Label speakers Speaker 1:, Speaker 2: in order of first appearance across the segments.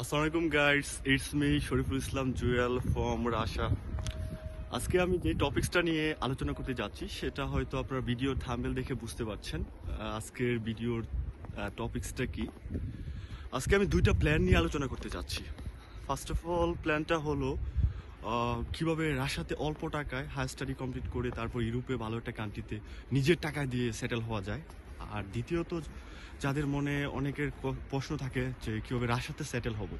Speaker 1: আসসালামু আলাইকুম guides it's me Shariful Islam Jewel from Russia আজকে আমি যে টপিকসটা নিয়ে আলোচনা করতে যাচ্ছি, সেটা হয়তো আপনারা ভিডিও থাম্বেল দেখে বুঝতে পারছেন। আজকের ভিডিওর টপিকসটা কি? আজকে আমি দুইটা প্ল্যান নিয়ে আলোচনা করতে যাচ্ছি। ফার্স্ট অফ অল প্ল্যানটা হলো কীভাবে রাশাতে অল্প টাকায় হায়ার স্টাডি কমপ্লিট করে তারপর ইউরোপে ভালো একটা কান্ট্রিতে নিজের টাকা দিয়ে সেটেল হওয়া যায়। আর দ্বিতীয়ত, যাদের মনে অনেকের প্রশ্ন থাকে যে কীভাবে রাশাতে সেটেল হব।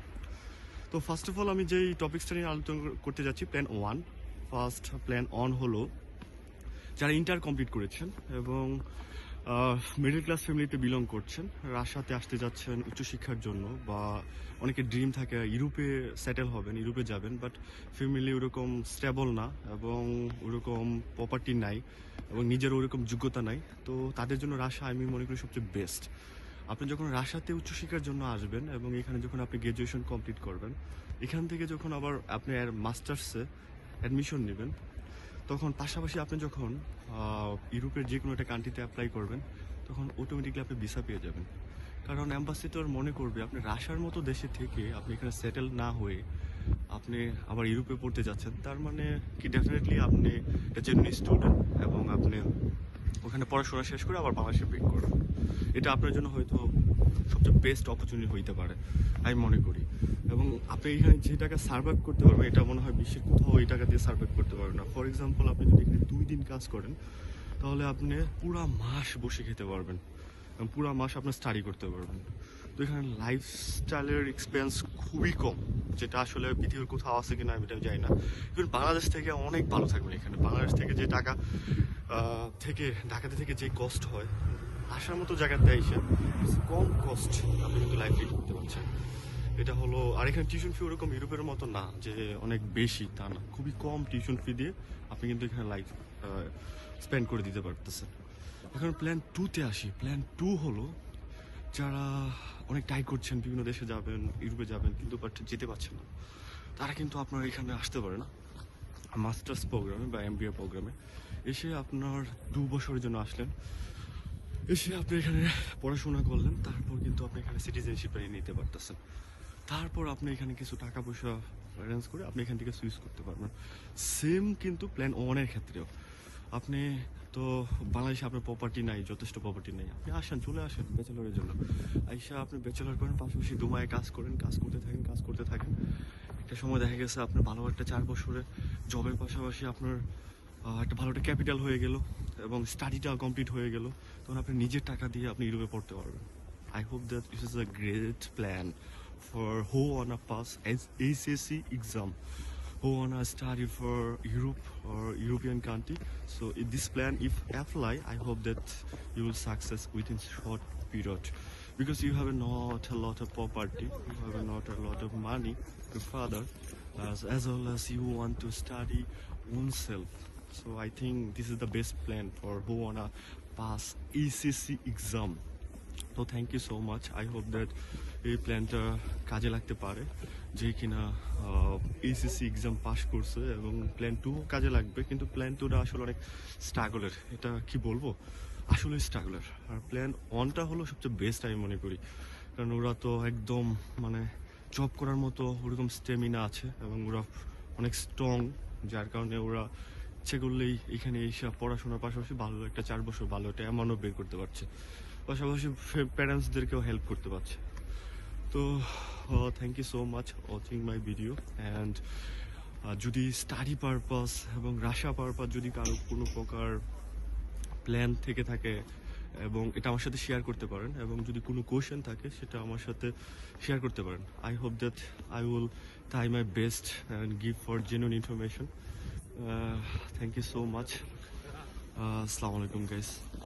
Speaker 1: তো ফার্স্ট অফ অল আমি যেই টপিক্সটা নিয়ে আলোচনা করতে যাচ্ছি plan one first plan on হলো যারা ইন্টার কমপ্লিট করেছেন এবং মিডল ক্লাস ফ্যামিলিতে বিলং করছেন রাশাতে আসতে যাচ্ছেন উচ্চশিক্ষার জন্য, বা অনেকের ড্রিম থাকে ইউরোপে সেটেল হবেন, ইউরোপে যাবেন বাট ফ্যামিলি ওরকম স্টেবল না, এবং ওরকম প্রপার্টি নাই, এবং নিজের ওরকম যোগ্যতা নাই, তো তাদের জন্য রাশা আমি মনে করি, সবচেয়ে বেস্ট আপনি যখন রাশাতে উচ্চশিক্ষার জন্য আসবেন, এবং এখানে যখন আপনি গ্র্যাজুয়েশন কমপ্লিট করবেন, এখান থেকে যখন আবার আপনি মাস্টার্সে অ্যাডমিশন নেবেন তখন পাশাপাশি আপনি যখন ইউরোপের যে কোনো একটা কান্ট্রিতে অ্যাপ্লাই করবেন, তখন অটোমেটিকলি আপনি ভিসা পেয়ে যাবেন। কারণ অ্যাম্বাসিডর মনে করবে, আপনি রাশার মতো দেশে থেকে আপনি এখানে সেটেল না হয়ে আপনি আবার ইউরোপে পড়তে যাচ্ছেন, তার মানে কি ডেফিনেটলি আপনি একটা জেনুইন স্টুডেন্ট এবং আপনি ওখানে পড়াশোনা শেষ করে আবার বাংলাদেশে ব্রেক করবেন। এটা আপনার জন্য হয়তো সবচেয়ে বেস্ট অপরচুনিটি হইতে পারে, আমি মনে করি। এবং আপনি এখানে যে টাকা সার্ভাইভ করতে পারবেন, এটা মনে হয় বিশ্বের কোথাও এই টাকা দিয়ে সার্ভাইভ করতে পারবেন না। ফর এক্সাম্পল আপনি যদি এখানে দুই দিন কাজ করেন, তাহলে আপনি পুরা মাস বসে খেতে পারবেন। এবং পুরা মাস আপনি স্টাডি করতে পারবেন। তো এখানে লাইফস্টাইলের এক্সপেন্স খুবই কম, যেটা আসলে পৃথিবীর কোথাও আছে কিনা আমি এটা জানি না। ইভেন বাংলাদেশ থেকে অনেক ভালো থাকবেন এখানে। বাংলাদেশ থেকে যে টাকা থেকে, ঢাকাতে থেকে যে কষ্ট হয় আসার মতো জায়গাতে এসে কম কস্ট আপনি কিন্তু লাইফ লিড করতে পারছেন। এটা হলো, আর এখানে টিউশন ফি ওরকম ইউরোপের মতো না, যে অনেক বেশি, তা না। খুবই কম টিউশন ফি দিয়ে আপনি কিন্তু এখানে লাইফ স্পেন্ড করে দিতে পারতেছেন। এখন প্ল্যান টুতে আসি। প্ল্যান টু হলো, যারা অনেক ট্রাই করছেন, বিভিন্ন দেশে যাবেন, ইউরোপে যাবেন, কিন্তু বাট যেতে পারছেন না। তারা কিন্তু আপনার এখানে আসতে পারে না। মাস্টার্স প্রোগ্রামে বা এম প্রোগ্রামে এসে আপনার দু বছরের জন্য আসলেন। এসে আপনি এখানে পড়াশোনা করলেন, তারপর কিন্তু আপনি এখানে সিটিজেনশিপ নিতে পারতেছেন। তারপর আপনি এখানে কিছু টাকা পয়সা অ্যারেঞ্জ করে আপনি এখান থেকে সুইচ করতে পারবেন। সেম কিন্তু প্ল্যান ওয়ানের ক্ষেত্রেও। আপনি তো বাংলাদেশে আপনার প্রপার্টি নাই, যথেষ্ট প্রপার্টি নেই। আপনি আসেন, চলে আসেন ব্যাচেলরের জন্য। আইসা আপনি ব্যাচেলর করেন, পাশাপাশি দুমায় কাজ করেন, কাজ করতে থাকেন, কাজ করতে থাকেন। একটা সময় দেখা গেছে আপনার ভালো একটা চার বছরে জবের পাশাপাশি আপনার একটা ভালো একটা ক্যাপিটাল হয়ে গেল। এবং স্টাডিটা কমপ্লিট হয়ে গেল তখন আপনি নিজের টাকা দিয়ে আপনি ইউরোপে পড়তে পারবেন I hope that this is a great plan for who wanna pass as ACC exam, who wanna study for Europe or European country. So in this plan, if apply, I hope that you will success within short period, because you have not a lot of property, you have not a lot of money to father, as, as well as you want to study oneself. So I think this is the best plan for who wanna pass ACC exam. তো thank you so much I hope that এই প্ল্যানটা কাজে লাগতে পারে, যে কিনা HSC exam পাশ করছে এবং প্ল্যান টু কাজে লাগবে। কিন্তু প্ল্যান টুটা আসলে অনেক স্ট্রাগলের এটা কি বলব? আসলে স্ট্রাগলের আর প্ল্যান ওয়ানটা হলো সবচেয়ে বেস্ট আমি মনে করি। কারণ ওরা তো একদম মানে জব করার মতো ওরকম স্টেমিনা আছে এবং ওরা অনেক স্ট্রং যার কারণে ওরা ইচ্ছে করলেই এখানে এসে পড়াশোনার পাশাপাশি ভালো একটা চার বছর ভালো একটা অ্যামাউন্টও বের করতে পারছে। পাশাপাশি প্যারেন্টসদেরকেও হেল্প করতে পারছে। তো thank you so much watching my video and যদি স্টাডি পারপাস এবং রাশা পারপাস যদি কারও কোনো প্রকার প্ল্যান থেকে থাকে এবং এটা আমার সাথে শেয়ার করতে পারেন এবং যদি কোনো কোয়েশ্চেন থাকে সেটা আমার সাথে শেয়ার করতে পারেন। I hope that I will try my best and give for genuine information Uh, thank you so much. Uh, alaikum guys.